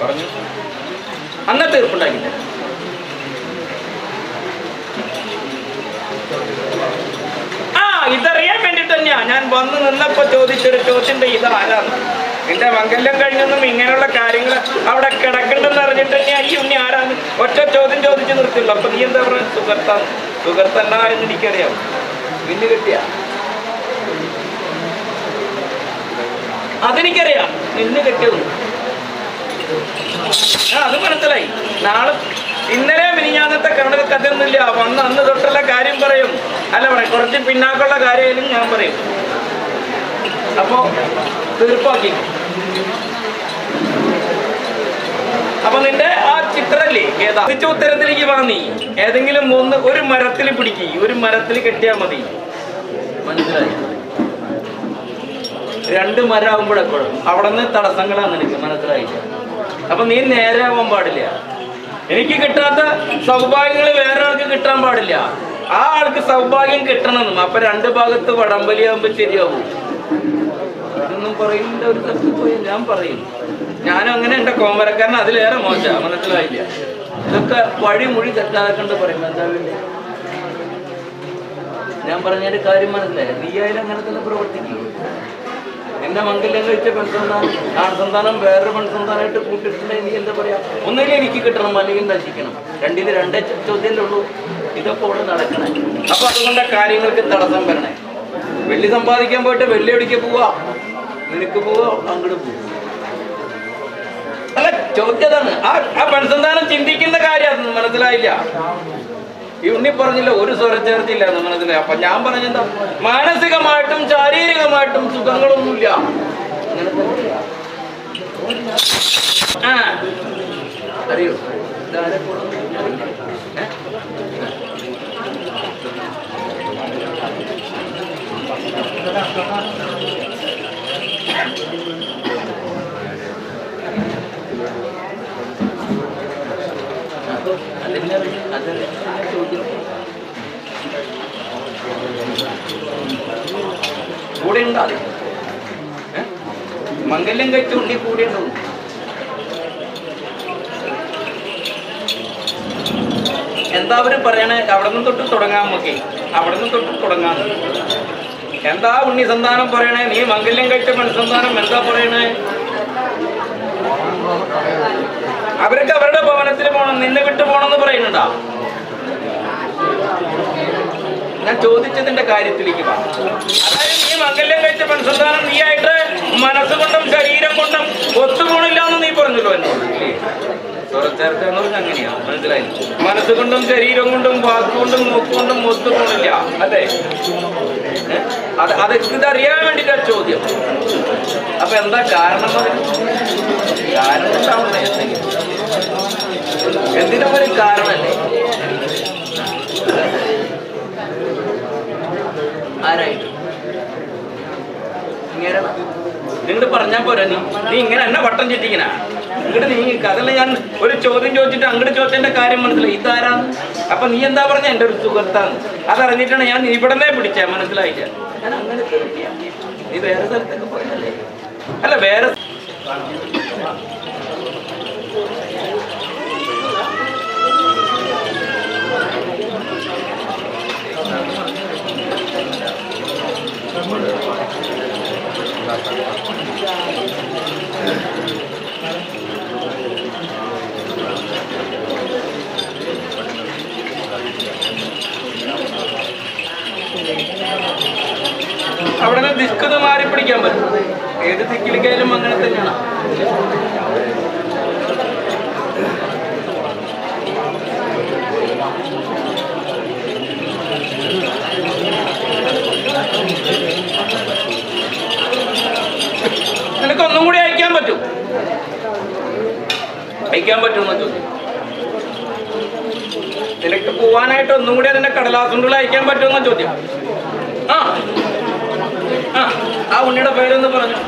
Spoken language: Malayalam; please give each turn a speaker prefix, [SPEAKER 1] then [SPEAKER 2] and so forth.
[SPEAKER 1] പറഞ്ഞു അന്നത്തെ തീർപ്പുണ്ടാക്കില്ല ആ ഇതറിയാൻ വേണ്ടിട്ട് തന്നെയാ. ഞാൻ വന്ന് നിന്നപ്പോ ചോദിച്ചൊരു ചോദ്യന്റെ ഇത് ആരാണ് നിന്റെ മംഗല്യം കഴിഞ്ഞൊന്നും ഇങ്ങനെയുള്ള കാര്യങ്ങൾ അവിടെ കിടക്കണ്ടെന്ന് അറിഞ്ഞിട്ട് തന്നെയാ ഈ ഉണ്ണി ആരാണ് ഒറ്റ ചോദ്യം ചോദിച്ചു നിർത്തിയുള്ളൂ അപ്പൊ നീ എന്താ പറയുക സുഹൃത്താണ് സുഹൃത്തല്ല എന്ന് എനിക്കറിയാം. പിന്നെ കിട്ടിയ? അതെനിക്കറിയാം. നിന്ന് കെട്ടിയതും ആ അത് മനസ്സിലായി. നാളെ ഇന്നലെ മിനിഞ്ഞാന്നത്തെ കണക്ക് കഥയൊന്നുമില്ല. വന്ന് അന്ന് തൊട്ടുള്ള കാര്യം പറയും. അല്ല പറയാം കുറച്ച് പിന്നാക്കുള്ള കാര്യമായാലും ഞാൻ പറയും. അപ്പോ തീർപ്പാക്കി. അപ്പൊ നിന്റെ ആ ചിത്രല്ലേ? ഏതാ? ഉത്തരത്തിലേക്ക് വാ നീ. ഏതെങ്കിലും ഒന്ന് ഒരു മരത്തിൽ പിടിക്കി. ഒരു മരത്തിൽ കെട്ടിയാ മതി. രണ്ട് മരമാകുമ്പോഴെപ്പോഴും അവിടെ നിന്ന് തടസ്സങ്ങളാണ് നിനക്ക് മനസ്സിലായില്ല. അപ്പൊ നീ നേരെ ആവാൻ പാടില്ല. എനിക്ക് കിട്ടാത്ത സൗഭാഗ്യങ്ങൾ വേറെ ആൾക്ക് കിട്ടാൻ പാടില്ല. ആ ആൾക്ക് സൗഭാഗ്യം കിട്ടണമെന്നും. അപ്പൊ രണ്ട് ഭാഗത്ത് വടംവലിയാകുമ്പോ ശരിയാവും. ഇതൊന്നും പറയുന്ന ഒരു തരത്തിൽ പോയി ഞാൻ പറയും. ഞാനും അങ്ങനെ എന്റെ കോമരക്കാരൻ അതിലേറെ മോശ മനസ്സിലായില്ല. ഇതൊക്കെ വഴി മുഴി തെറ്റാതെ കണ്ട് പറയും എന്താ വേണ്ടി ഞാൻ പറഞ്ഞൊരു കാര്യം മനസ്സിലായി. നീ ആയാലും അങ്ങനെ തന്നെ പ്രവർത്തിക്കും. എന്റെ മംഗല്യം കഴിച്ച പെൺസന്താനം ആൺസന്താനം വേറൊരു പെൺസന്താനമായിട്ട് കൂട്ടിട്ടുണ്ടെങ്കിൽ എന്താ പറയാ? ഒന്നിലും എനിക്ക് കിട്ടണം അല്ലെങ്കിൽ നശിക്കണം. രണ്ടിന് രണ്ടേ ചോദ്യമല്ലേ ഉള്ളൂ. ഇതൊക്കെ ഇവിടെ നടക്കണേ. അപ്പൊ അതുകൊണ്ട് കാര്യങ്ങൾക്ക് തടസ്സം വരണേ. വെള്ളി സമ്പാദിക്കാൻ പോയിട്ട് വെള്ളി അടിക്ക പോവാ? നിനക്ക് പോവാ അങ്ങോട്ട് പോവാ. അല്ല ചോദ്യതാണ് ആ ആ പെൺസന്താനം ചിന്തിക്കുന്ന കാര്യം മനസ്സിലായില്ല. ഈ ഉണ്ണി പറഞ്ഞില്ല ഒരു സ്വരച്ചേർത്തില്ല എന്ന് മനസ്സിലായി അപ്പൊ ഞാൻ പറഞ്ഞെന്താ? മാനസികമായിട്ടും ശാരീരികമായിട്ടും സുഖങ്ങളൊന്നുമില്ല. അറിയോ? ഇതാരെ കൂടെ? ഏ? അപ്പൊ കൂടെ ഉണ്ടാതെ മംഗല്യം കഴിച്ച ഉണ്ണി കൂടെ ഉണ്ടാവും എന്താ അവർ പറയണേ? അവിടെ നിന്ന് തൊട്ട് തുടങ്ങാൻ നോക്കി അവിടെ നിന്ന് തൊട്ട് തുടങ്ങാൻ എന്താ ഉണ്ണി സന്താനം പറയണേ? നീ മംഗല്യം കഴിച്ച മനസ്സന്താനം എന്താ പറയണേ? അവരൊക്കെ അവരുടെ ഭവനത്തിൽ പോകണം നിന്നെ വിട്ടു പോകണമെന്ന് പറയുന്നുണ്ടാ ഞാൻ ചോദിച്ചതിന്റെ കാര്യത്തിലേക്ക് അതായത് നീ മംഗല്യം കഴിച്ച പെൺസന്താനം ആയിട്ട് മനസ്സുകൊണ്ടും ശരീരം കൊണ്ടും ഒത്തുപോണില്ല എന്ന് നീ പറഞ്ഞല്ലോ എന്നോട്? സ്വരച്ചേർത്ത എന്ന് മനസ്സുകൊണ്ടും ശരീരം കൊണ്ടും വാക്കുകൊണ്ടും നോക്കുകൊണ്ടും ഒത്തുപോണില്ല അല്ലേ? അത് അത് ഇതറിയാൻ വേണ്ടിട്ടാ ചോദ്യം അപ്പൊ എന്താ കാരണം? കാരണം എന്തിനും ഒരു കാരണല്ലേ ആരായിട്ട് ഇങ്ങനെ നിങ്ങട് പറഞ്ഞാ പോരാ നീ. നീ ഇങ്ങനെ എന്നെ വട്ടം ചുറ്റിക്കണ. ഇങ്ങോട്ട് നീ അതല്ല ഞാൻ ഒരു ചോദ്യം ചോദിച്ചിട്ട് അങ്ങോട്ട് ചോദിച്ചതിന്റെ കാര്യം മനസ്സിലായി. ഇതാരാന്ന് അപ്പൊ നീ എന്താ പറഞ്ഞ? എന്റെ ഒരു സുഹൃത്താണ്. അതറിഞ്ഞിട്ടാണ് ഞാൻ ഇവിടനെ പിടിച്ച. മനസ്സിലായില്ല? ഞാൻ അങ്ങനെ നീ വേറെ സ്ഥലത്തൊക്കെ പോയതല്ലേ അല്ല വേറെ അവിടെ നിന്ന് ദിസ്കത് മാറി പിടിക്കാൻ പറ്റും. ഏത് ദിക്കിലേക്കായാലും അങ്ങനെ തന്നെയാണ്. അയക്കാൻ പറ്റുമെന്ന് ചോദ്യം നിനക്ക് പോവാനായിട്ട് ഒന്നും കൂടി അതിന്റെ കടലാസുണ്ടുകൾ അയക്കാൻ പറ്റുമെന്ന ചോദ്യം. ആ ആ ഉണ്ണിയുടെ പേരൊന്ന് പറഞ്ഞു.